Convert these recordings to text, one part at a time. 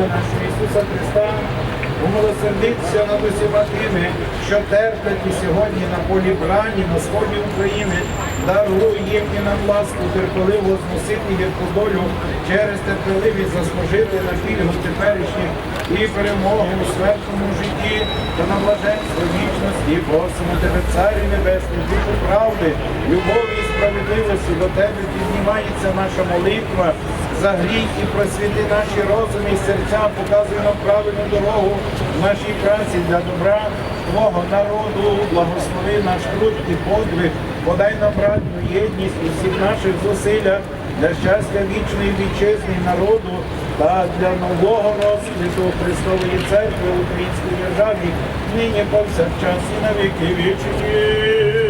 Господа нашого Ісуса Христа, умилосердитися над усіма тими, що терплять і сьогодні на полі брані на сході України, даруй їм і нам ласку терпеливо зносити гірку долю через терпеливість заслужити на пільгу теперішніх і перемогу у смертному житті та на блаженство вічності. Просимо тебе, Царю Небесний, душу правди, любові справедливості до тебе піднімається наша молитва за гріх і просвіти наші розуми і серця, показуй нам правильну дорогу в нашій праці для добра Твого народу, благослови наш труд і подвиг, подай нам братню єдність у всіх наших зусиллях для щастя вічної вітчизни народу та для нового розквіту Христової церкви в українській державі, нині повсякчас і на віки вічні.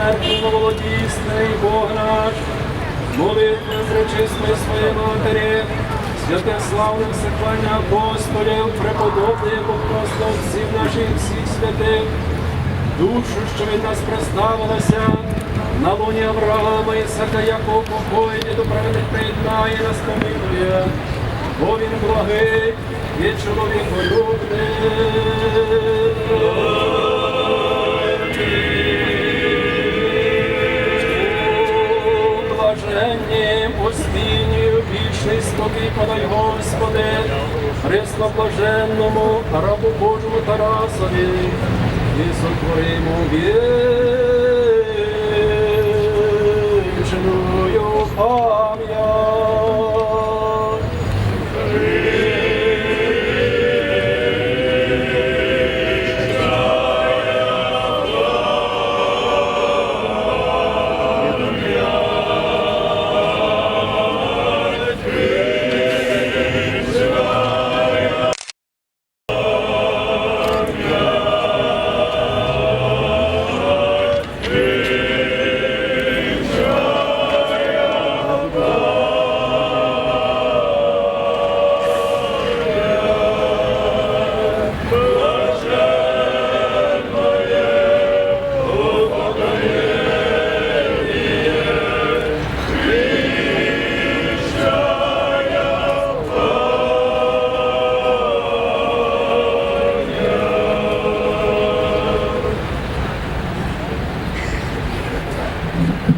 мертвому Бог наш, молитви пречисної своєї матері, святе славне всехвальне апостолів, преподобне Богослов всіх наших всіх святих, душу, що від нас представилася, на луні Авраама, Ісака, Якова, покоїть до праведних приєднає нас помилує, бо він благий і чоловіколюбний. Постійні, вічний спокій подай, Господи, Христоблаженному рабу Божому Тарасові, і сотворимо вір.